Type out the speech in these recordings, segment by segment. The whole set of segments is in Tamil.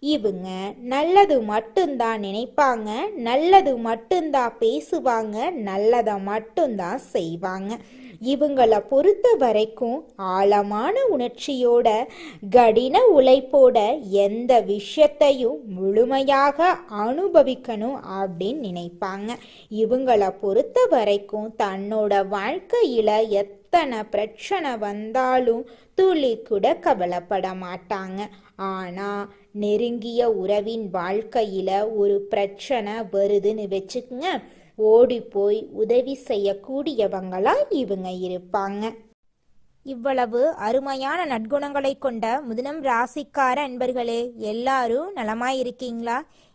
இவங்க நல்லது மட்டும்தான் நினைப்பாங்க நல்லது மட்டும்தான் பேசுவாங்க நல்லதை மட்டும்தான் செய்வாங்க. இவங்களை பொறுத்த வரைக்கும் ஆழமான உணர்ச்சியோட கடின உழைப்போட எந்த விஷயத்தையும் முழுமையாக அனுபவிக்கணும் அப்படின்னு நினைப்பாங்க. இவங்களை பொறுத்த வரைக்கும் தன்னோட வாழ்க்கையில எத்தனை பிரச்சனை வந்தாலும் துளி கூட கவலைப்பட மாட்டாங்க. ஆனா நெருங்கிய உறவின் வாழ்க்கையில ஒரு பிரச்சனை வருதுன்னு வச்சுக்கங்க. ஓடி போய் உதவி செய்யக்கூடியவங்களா இவங்க இருப்பாங்க. இவ்வளவு அருமையான நற்குணங்களை கொண்ட முதலம் ராசிக்கார அன்பர்களே எல்லாரும் நலமாயிருக்கீங்களா?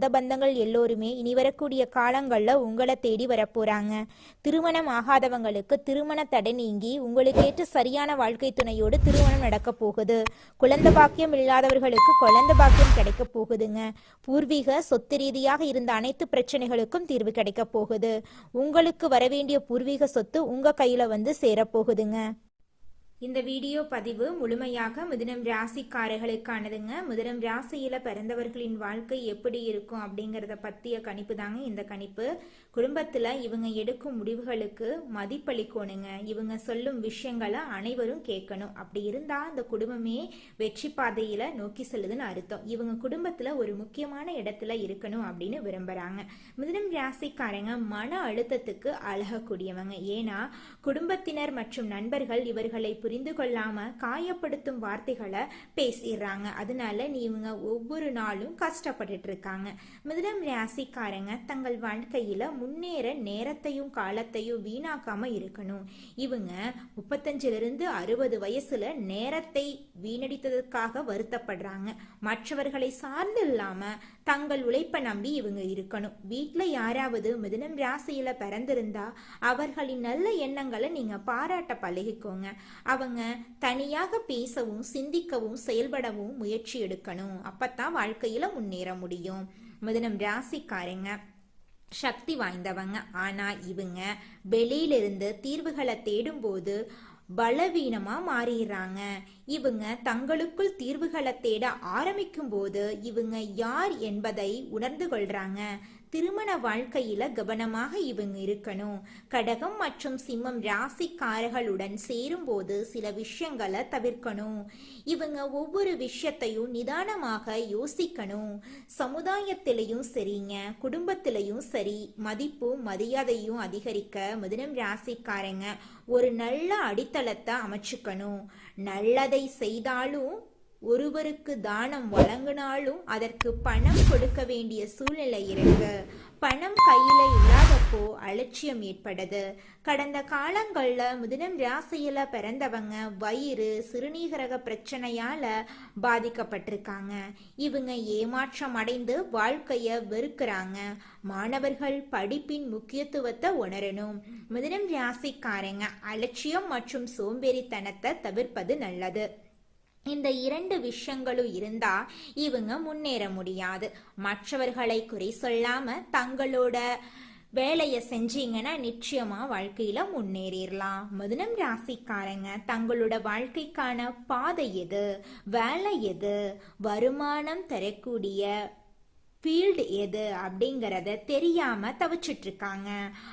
பந்தங்கள் எல்லோருமே இனி வரக்கூடிய காலங்களில் உங்களை தேடி வரப்போறாங்க. திருமணம் ஆகாதவங்களுக்கு திருமண தடை நீங்கி உங்களுக்கேற்ற சரியான வாழ்க்கை துணையோடு திருமணம் நடக்க போகுது. குழந்தை பாக்கியம் இல்லாதவர்களுக்கு குழந்தை பாக்கியம் கிடைக்க போகுதுங்க. பூர்வீக சொத்து ரீதியாக இருந்த அனைத்து பிரச்சனைகளுக்கும் தீர்வு கிடைக்க போகுது. உங்களுக்கு வரவேண்டிய பூர்வீக சொத்து உங்க கையில வந்து சேரப்போகுதுங்க இந்த வீடியோ பதிவு முழுமையாக மிதுனம் ராசிக்காரர்களுக்கானதுங்க. மிதுனம் ராசியில பிறந்தவர்களின் வாழ்க்கை எப்படி இருக்கும் அப்படிங்கறத பத்திய கணிப்பு தாங்க இந்த கணிப்பு. குடும்பத்துல இவங்க எடுக்கும் முடிவுகளுக்கு மதிப்பளிக்கணுங்க. இவங்க சொல்லும் விஷயங்களை அனைவரும் கேட்கணும். அப்படி இருந்தா அந்த குடும்பமே வெற்றி பாதையில நோக்கி செல்லுதுன்னு அர்த்தம். இவங்க குடும்பத்துல ஒரு முக்கியமான இடத்துல இருக்கணும் அப்படின்னு விரும்புறாங்க. மிதுனம் ராசிக்காரங்க மன அழுத்தத்துக்கு அழகக்கூடியவங்க. ஏன்னா குடும்பத்தினர் மற்றும் நண்பர்கள் இவர்களை புரிந்து கொள்ளாம காயப்படுத்தும் வார்த்தைகளை பேசிடுறாங்க அதனால நீ இவங்க ஒவ்வொரு நாளும் கஷ்டப்பட்டுட்டு இருக்காங்க மிதனம் ராசிக்காரங்க தங்கள் வாழ்க்கையில முன்னேற நேரத்தையும் காலத்தையும் வீணாக்காம இருக்கணும். இவங்க முப்பத்தஞ்சுல இருந்து அறுபது வயசுல நேரத்தை வீணடித்ததற்காக வருத்தப்படுறாங்க. மற்றவர்களை சார்ந்து இல்லாம தங்கள் உழைப்பை நம்பி இவங்க இருக்கணும். வீட்டில் யாராவது மிதனம் ராசியில பிறந்திருந்தா அவர்களின் நல்ல எண்ணங்களை நீங்க பாராட்ட பழகிக்கோங்க. அவங்க தனியாக பேசவும் சிந்திக்கவும் செயல்படவும் முயற்சி எடுக்கணும். அப்பத்தான் வாழ்க்கையில முன்னேற முடியும். மிதுனம் ராசிக்காரங்க சக்தி வாய்ந்தவங்க. ஆனா இவங்க வெளியிலிருந்து தீர்வுகளை தேடும்போது பலவீனமா மாறிடுறாங்க. இவங்க தங்களுக்குள் தீர்வுகளை தேட ஆரம்பிக்கும் போது இவங்க யார் என்பதை உணர்ந்து கொள்றாங்க. திருமண வாழ்க்கையில கவனமாக இவங்க இருக்கணும். கடகம் மற்றும் சிம்மம் ராசிக்காரர்களுடன் சேரும்போது சில விஷயங்களை தவிர்க்கணும். இவங்க ஒவ்வொரு விஷயத்தையும் நிதானமாக யோசிக்கணும். சமுதாயத்திலையும் சரிங்க குடும்பத்திலையும் சரி மதிப்பும் மரியாதையும் அதிகரிக்க மிதுனம் ராசிக்காரங்க ஒரு நல்ல அடித்தளத்தை அமைச்சுக்கணும். நல்லதை செய்தாலும் ஒருவருக்கு தானம் வழங்கினாலும் அதற்கு பணம் கொடுக்க வேண்டிய சூழ்நிலை இருக்கு. பணம் கையில இல்லாதப்போ அலட்சியம் ஏற்படுது. கடந்த காலங்களில் முதலம் ராசியில பிறந்தவங்க வயிறு சிறுநீரக பிரச்சனையால பாதிக்கப்பட்டிருக்காங்க. இவங்க ஏமாற்றம் அடைந்து வாழ்க்கைய வெறுக்கிறாங்க. மாணவர்கள் படிப்பின் முக்கியத்துவத்தை உணரணும். முதலம் ராசிக்காரங்க அலட்சியம் மற்றும் சோம்பேறித்தனத்தை தவிர்ப்பது நல்லது. இந்த இரண்டு விஷயங்களும் இருந்தா இவங்க முன்னேற முடியாது. மற்றவர்களை குறை சொல்லாம தங்களோட வேலையை செஞ்சீங்கன்னா நிச்சயமா வாழ்க்கையில முன்னேறிடலாம் மிதுனம் ராசிக்காரங்க தங்களோட வாழ்க்கைக்கான பாதை எது? வேலை எது? வருமானம் தரக்கூடிய ஃபீல்டு எது அப்படிங்கிறத தெரியாம தவிச்சிட்டு இருக்காங்க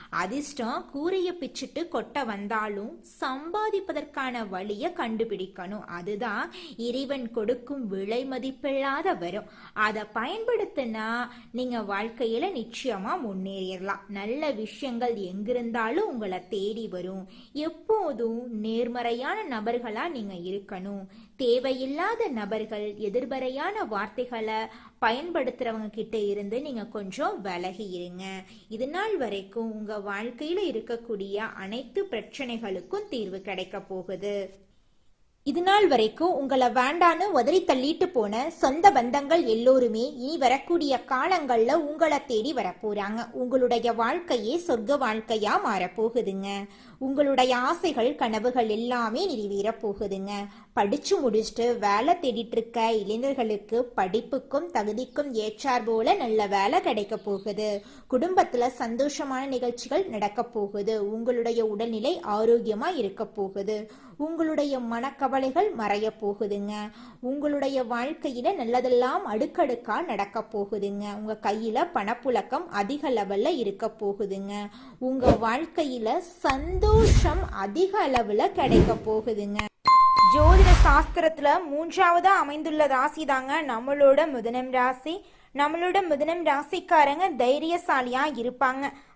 அதிர்ஷ்டம் கூரைய பிச்சுட்டு கொட்ட வந்தாலும் சம்பாதிப்பதற்கான வழியை கண்டுபிடிக்கணும். அதுதான் இறைவன் கொடுக்கும் விலை மதிப்பில்லாத வரும். அதை பயன்படுத்தினா நீங்க வாழ்க்கையில நிச்சயமா முன்னேறிடலாம் நல்ல விஷயங்கள் எங்கிருந்தாலும் உங்களை தேடி வரும். எப்போதும் நேர்மறையான நபர்களா நீங்க இருக்கணும். தேவையில்லாத நபர்கள் எதிர்மறையான வார்த்தைகளை பயன்படுத்துறவங்க கிட்ட இருந்து நீங்க கொஞ்சம் விலகி இருங்க. இது நாள் வரைக்கும் உங்க வாழ்க்கையில இருக்கக்கூடிய அனைத்து பிரச்சனைகளுக்கும் தீர்வு கிடைக்க போகுது. இது நாள் வரைக்கும் உங்களை வேண்டான்னு உதறி தள்ளிட்டு போன சொந்த பந்தங்கள் எல்லோருமே இனி வரக்கூடிய காலங்கள்ல உங்களை தேடி வரப்போறாங்க. உங்களுடைய வாழ்க்கையே சொர்க்க வாழ்க்கையா மாறப்போகுதுங்க. உங்களுடைய ஆசைகள் கனவுகள் எல்லாமே நிறைவேற போகுதுங்க. படிச்சு முடிச்சுட்டு வேலை தேடிட்டு இருக்க இளைஞர்களுக்கு படிப்புக்கும் தகுதிக்கும் ஏற்றார் போல நல்ல வேலை கிடைக்க போகுது. குடும்பத்துல சந்தோஷமான நிகழ்ச்சிகள் நடக்க போகுது. உங்களுடைய உடல்நிலை ஆரோக்கியமா இருக்க போகுது. உங்களுடைய மனக்கவலைகள் மறைய போகுதுங்க. உங்களுடைய வாழ்க்கையில நல்லதெல்லாம் அடுக்கடுக்கா நடக்க போகுதுங்க. உங்க கையில பணப்புழக்கம் அதிக லெவல்ல இருக்க போகுதுங்க. உங்க வாழ்க்கையில சந்தோஷம் அதிக அளவுல கிடைக்க போகுதுங்க. ஜோதிட சாஸ்திரத்துல மூன்றாவது அமைந்துள்ள ராசி தாங்க நம்மளோட முதனம் ராசி. நம்மளோட முதனம் ராசிக்காரங்க தைரியசாலியா இருப்பாங்க.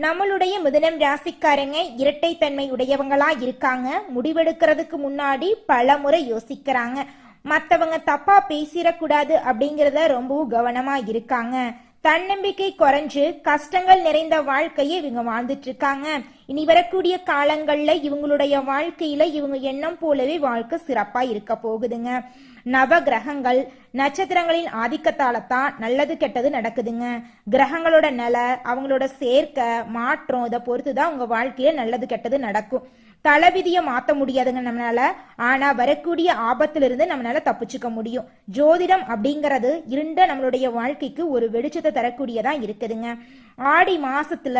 நம்மளுடைய முதலம் ராசிக்காரங்க இரட்டைத்தன்மை உடையவங்களா இருக்காங்க. முடிவெடுக்கிறதுக்கு முன்னாடி பல முறை யோசிக்கிறாங்க. மற்றவங்க தப்பா பேசிடக்கூடாது அப்படிங்கிறத ரொம்பவும் கவனமா இருக்காங்க. தன்னம்பிக்கை குறைஞ்சு கஷ்டங்கள் நிறைந்த வாழ்க்கையை இவங்க வாழ்ந்துட்டு இருக்காங்க. இனி வரக்கூடிய காலங்கள்ல இவங்களுடைய வாழ்க்கையில இவங்க எண்ணம் போலவே வாழ்க்கை சிறப்பா இருக்க போகுதுங்க. நவ கிரகங்கள் நட்சத்திரங்களின் ஆதிக்கத்தால தான் நல்லது கெட்டது நடக்குதுங்க. கிரகங்களோட நிலை அவங்களோட சேர்க்கை மாற்றம் இதை பொறுத்து தான் உங்க வாழ்க்கையில நல்லது கெட்டது நடக்கும். தலைவிதியை மாற்ற முடியாதுங்க நம்மளால. ஆனா வரக்கூடிய ஆபத்திலிருந்து நம்மளால தப்பிச்சுக்க முடியும். ஜோதிடம் அப்படிங்கிறது இருண்ட நம்மளுடைய வாழ்க்கைக்கு ஒரு வெளிச்சத்தை தரக்கூடியதா இருக்குதுங்க. ஆடி மாசத்துல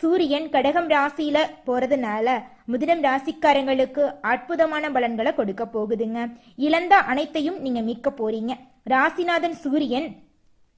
சூரியன் கடகம் ராசியில போறதுனால முதினம் ராசிக்காரங்களுக்கு அற்புதமான பலன்களை கொடுக்க போகுதுங்க. இழந்த அனைத்தையும் நீங்க மீட்க போறீங்க. ராசிநாதன் சூரியன்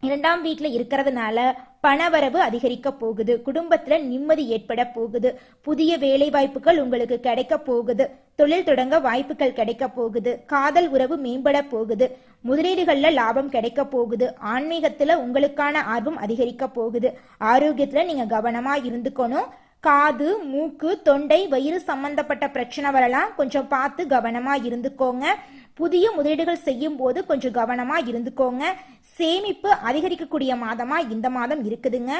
இரண்டாம் வீட்டில் இருக்கிறதுனால பணவரவு அதிகரிக்க போகுது. குடும்பத்துல நிம்மதி ஏற்பட போகுது. புதிய வேலை வாய்ப்புகள் உங்களுக்கு கிடைக்க போகுது. தொழில் தொடங்க வாய்ப்புகள் கிடைக்க போகுது. காதல் உறவு மேம்பட போகுது. முதலீடுகள்ல லாபம் கிடைக்க போகுது. ஆன்மீகத்துல உங்களுக்கான ஆர்வம் அதிகரிக்க போகுது. ஆரோக்கியத்துல நீங்க கவனமா இருந்துக்கணும். காது மூக்கு தொண்டை வயிறு சம்பந்தப்பட்ட பிரச்சனை வரலாம் கொஞ்சம் பார்த்து கவனமா இருந்துக்கோங்க. புதிய முதலீடுகள் செய்யும் போது கொஞ்சம் கவனமா இருந்துக்கோங்க. சேமிப்பு அதிகரிக்கக்கூடிய மாதமா இந்த மாதம் இருக்குதுங்க.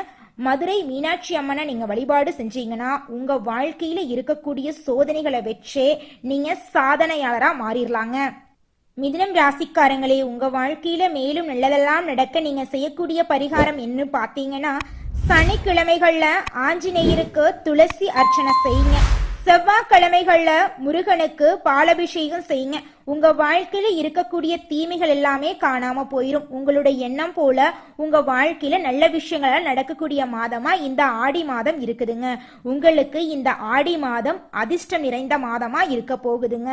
மதுரை மீனாட்சி அம்மனை நீங்க வழிபாடு செஞ்சீங்கன்னா உங்க வாழ்க்கையில இருக்கக்கூடிய சோதனைகளை வச்சே நீங்க சாதனையாளரா மாறிடலாங்க மிதுனம் ராசிக்காரங்களே உங்க வாழ்க்கையில மேலும் நல்லதெல்லாம் நடக்க நீங்க செய்யக்கூடிய பரிகாரம் என்ன பார்த்தீங்கன்னா சனிக்கிழமைகள்ல ஆஞ்சநேயருக்கு துளசி அர்ச்சனை செய்யுங்க. செவ்வாய்க்கிழமைகள்ல முருகனுக்கு பாலபிஷேகம் செய்யுங்க. உங்க வாழ்க்கையில இருக்கக்கூடிய தீமைகள் எல்லாமே காணாம போயிடும் உங்களுடைய எண்ணம் போல உங்க வாழ்க்கையில நல்ல விஷயங்கள் நடக்கக்கூடிய மாதமா இந்த ஆடி மாதம் இருக்குதுங்க. உங்களுக்கு இந்த ஆடி மாதம் அதிர்ஷ்டம் நிறைந்த மாதமா இருக்க போகுதுங்க.